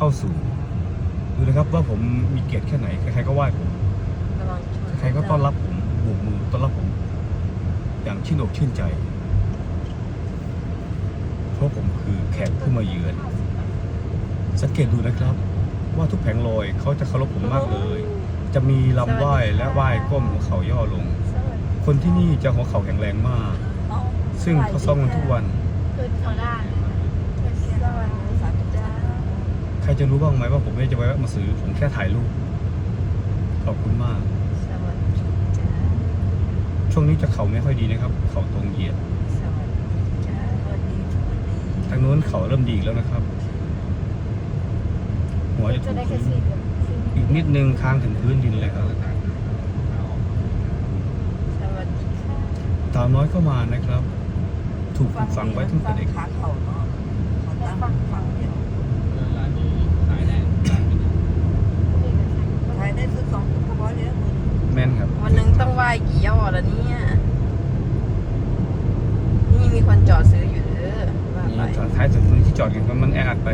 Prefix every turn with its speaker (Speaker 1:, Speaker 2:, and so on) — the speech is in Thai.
Speaker 1: เข้าสู่ดูนะครับว่าผมมีเกียรติแค่ไหนใครๆก็ไหว้ผม
Speaker 2: ระวังชน
Speaker 1: ใครก็ต้อนรับผมโบกมือต้อนรับผม อย่างชื่นอกชื่นใจ เพราะผมคือแขกผู้มาเยือน สังเกตดูนะครับ ว่าทุกแผงลอยเขาจะเคารพผมมากเลย จะมีลำไหว้และไหว้ก้มหัวเข่าย่อลง
Speaker 2: สวัสดี
Speaker 1: คนที่นี่จะหัวเข่าแข็งแรงมาก ซึ่งเขาซ้อมกันทุกวัน
Speaker 2: คือเขาได้สวัสดีจ้า
Speaker 1: ใค รจะรู้บ้างไหมว่าผมไม่ได้จะไว้แวะมาซื้อผมแค่ถ่ายรูปขอบคุณมาก
Speaker 2: สวัสดีจ้า
Speaker 1: ช่วงนี้จะเข่าไม่ค่อยดีนะครับ เข่าตรงเหยียด
Speaker 2: สวัสดีจ้าสวัสดีสวัสดี
Speaker 1: ทางโน้นเข่าเริ่มดีอีกแล้วนะครับ หัวจะถู
Speaker 2: จะ
Speaker 1: ก
Speaker 2: ได้แค่
Speaker 1: พื้น
Speaker 2: สี่เดือน
Speaker 1: อีกนิดนึงค้างถึงพื้นดินเลยครับ
Speaker 2: สวัสดีค่ะ
Speaker 1: ตาวน้อยก็มานะครับ ถูกปลูกฝังไว้ตั้งแต่เด็ก
Speaker 3: ขาเขาเนาะเขาตั้งฝั่งเดียวขายได้ซื้อสองกระบอกเนี้ย
Speaker 1: แม่นครับ
Speaker 2: วันหนึ่งต้องไหว้กี่ยอด แล้วเนี่ย นี่มีคนจอดซื้ออยู่เด้อว่า
Speaker 1: นี่
Speaker 2: ไป
Speaker 1: จอดท้ายสุดที่จอดกันมันแออัดไป